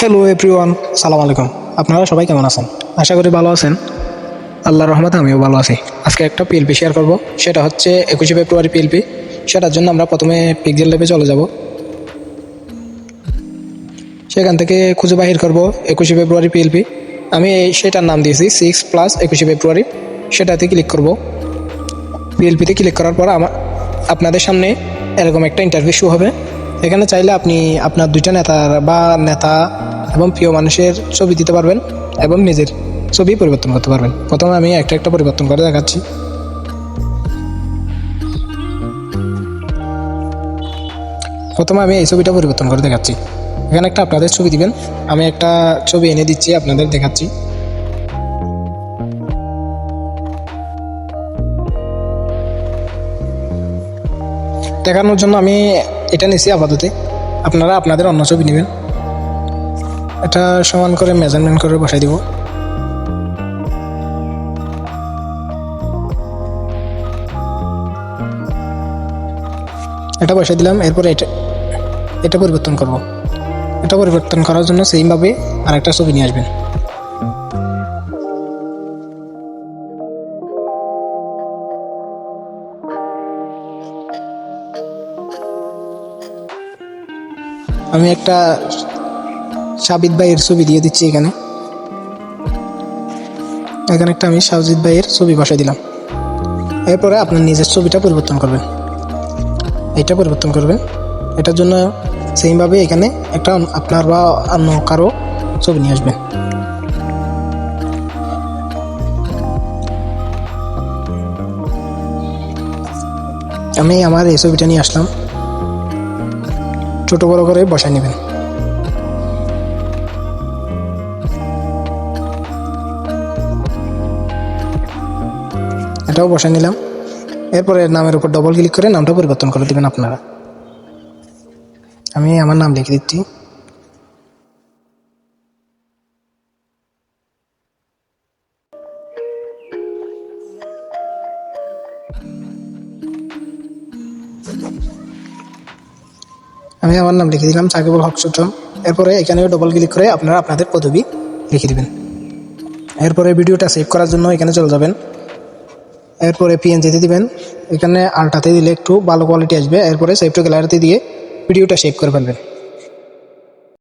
Hello everyone সালাম আলাইকুম আপনারা সবাই কেমন আছেন? আশা করি ভালো আছেন। আল্লাহর রহমতে আমিও ভালো আছি। আজকে একটা পিএলপি শেয়ার করব। সেটা হচ্ছে একুশে ফেব্রুয়ারি পিএলপি সেটার জন্য আমরা প্রথমে পিকজেল ল্যাবে চলে যাব। সেখান থেকে খুঁজে বাহির করব একুশে ফেব্রুয়ারি পিএলপি আমি সেটার নাম দিয়েছি সিক্স প্লাস একুশে ফেব্রুয়ারি। সেটাতে ক্লিক করব। পিএলপিতে ক্লিক করার পর আমার আপনাদের সামনে এরকম একটা ইন্টারভিউ শো হবে। এখানে চাইলে আপনি আপনার দুইটা নেতার বা নেতা এবং প্রিয় মানুষের ছবি দিতে পারবেন এবং নিজের ছবি পরিবর্তন করতে পারবেন। প্রথমে আমি একটা একটা পরিবর্তন করে দেখাচ্ছি। প্রথমে আমি এই ছবিটা পরিবর্তন করে দেখাচ্ছি। এখানে একটা আপনাদের ছবি দিবেন। আমি একটা ছবি এনে দিচ্ছি, আপনাদের দেখাচ্ছি। দেখানোর জন্য আমি এটা নিছি আপাতত। আপনারা আপনাদের অন্য ছবি নেবেন। এটা সমান করে মেজারমেন্ট করে বসাই দিব। এটা বসাই দিলাম, এরপরে এটা এটা পরিবর্তন করব। এটা পরিবর্তন করার জন্য সেইভাবে আরেকটা ছবি নিয়ে আসবেন। আমি একটা সাবিত ভাইয়ের ছবি দিয়ে দিচ্ছি এখানে। এখানে একটা আমি সাজিদ ভাইয়ের ছবি বসাই দিলাম। এরপরে আপনার নিজের ছবিটা পরিবর্তন করবেন। এটা পরিবর্তন করবেন। এটার জন্য সেইভাবে এখানে একটা আপনার বা অন্য কারও ছবি নিয়ে আসবেন। আমি আমার এই ছবিটা নিয়ে আসলাম। ছোট বড় করে বসায় নেবেন। এটাও বসায় নিলাম। এরপরে নামের উপর ডবল ক্লিক করে নামটা পরিবর্তন করে দেবেন আপনারা। আমি আমার নাম লিখে দিচ্ছি। আমি আমার নাম লিখে দিলাম সাকিবুল হক সূত্র। এরপরে এখানেও ডবল ক্লিক করে আপনারা আপনাদের পদবি লিখে দেবেন। এরপরে ভিডিওটা সেভ করার জন্য এখানে চলে যাবেন। এরপরে পিএনজিতে দিবেন। এখানে আলটাতে দিলে একটু ভালো কোয়ালিটি আসবে। এরপরে সেভ টু গ্যালারিতে দিয়ে ভিডিওটা সেভ করে ফেলবেন।